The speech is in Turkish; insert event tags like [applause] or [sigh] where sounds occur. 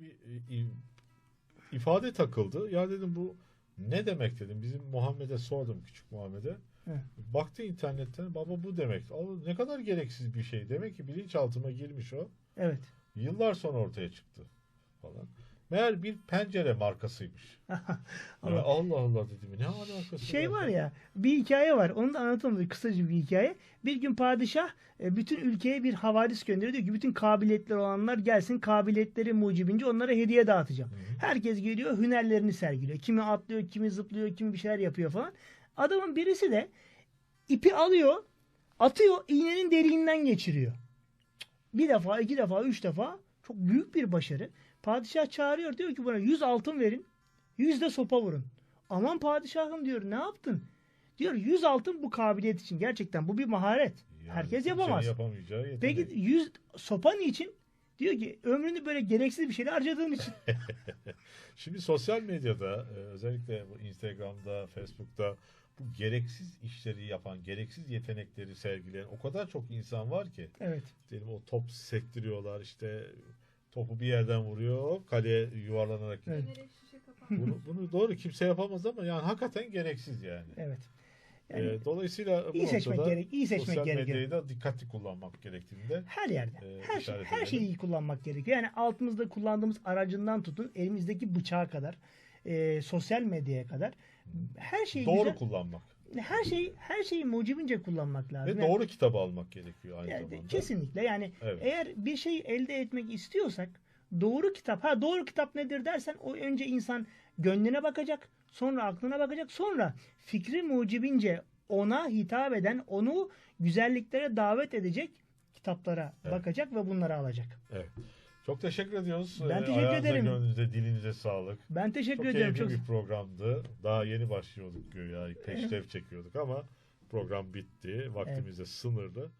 bir e, ifade takıldı. Ya dedim bu ne demek dedim. Bizim Muhammed'e sordum küçük Muhammed'e. Evet. Baktı internetten baba bu demek. Allah, ne kadar gereksiz bir şey. Demek ki bilinçaltıma girmiş o. Evet. Yıllar sonra ortaya çıktı falan. Meğer bir pencere markasıymış. [laughs] Ama- Allah Allah dedim. Ne alakası Şey var ya bir hikaye var. Onu da anlatalım. Kısaca bir hikaye. Bir gün padişah e, bütün ülkeye bir havadis gönderiyor. Diyor ki bütün kabiliyetleri olanlar gelsin. Kabiliyetleri mucibince onlara hediye dağıtacağım. Hı hı. Herkes geliyor hünerlerini sergiliyor. Kimi atlıyor, kimi zıplıyor, kimi bir şeyler yapıyor falan. Adamın birisi de ipi alıyor, atıyor, iğnenin deliğinden geçiriyor. Bir defa, iki defa, üç defa çok büyük bir başarı. Padişah çağırıyor diyor ki buna 100 altın verin, 100 de sopa vurun. Aman padişahım diyor ne yaptın? Diyor 100 altın bu kabiliyet için. Gerçekten bu bir maharet. Yani Herkes yapamaz. Peki 100 sopa niçin? Diyor ki ömrünü böyle gereksiz bir şeyle harcadığın için. [laughs] Şimdi sosyal medyada e, özellikle bu Instagram'da, Facebook'ta bu gereksiz işleri yapan, gereksiz yetenekleri sergileyen o kadar çok insan var ki. Evet. Diyelim o top sektiriyorlar işte topu bir yerden vuruyor kaleye yuvarlanarak. Evet. Kapak. Bunu, bunu doğru kimse yapamaz ama yani hakikaten gereksiz yani. Evet. Yani E, dolayısıyla bu iyi seçmek noktada gerek, iyi seçmek sosyal gerekiyor. medyayı da dikkatli kullanmak gerektiğinde Her yerde. Ee, her şey, her şeyi iyi kullanmak gerekiyor. Yani altımızda kullandığımız aracından tutun elimizdeki bıçağa kadar, e, sosyal medyaya kadar her şeyi doğru güzel, kullanmak her şeyi her şeyi mucibince kullanmak lazım. ve Yani- doğru kitabı almak gerekiyor aynı yani zamanda. kesinlikle yani Evet. eğer bir şey elde etmek istiyorsak doğru kitap ha doğru kitap nedir dersen o önce insan gönlüne bakacak sonra aklına bakacak sonra fikri mucibince ona hitap eden onu güzelliklere davet edecek kitaplara Evet. bakacak ve bunları alacak. Evet. Çok teşekkür ediyoruz. Ben Ee, teşekkür ayağınıza, ederim. gönlünüze, dilinize sağlık. Ben teşekkür Çok ederim. keyifli Çok bir programdı. Daha yeni başlıyorduk güya. Peştev çekiyorduk ama program bitti. Vaktimiz de sınırlı.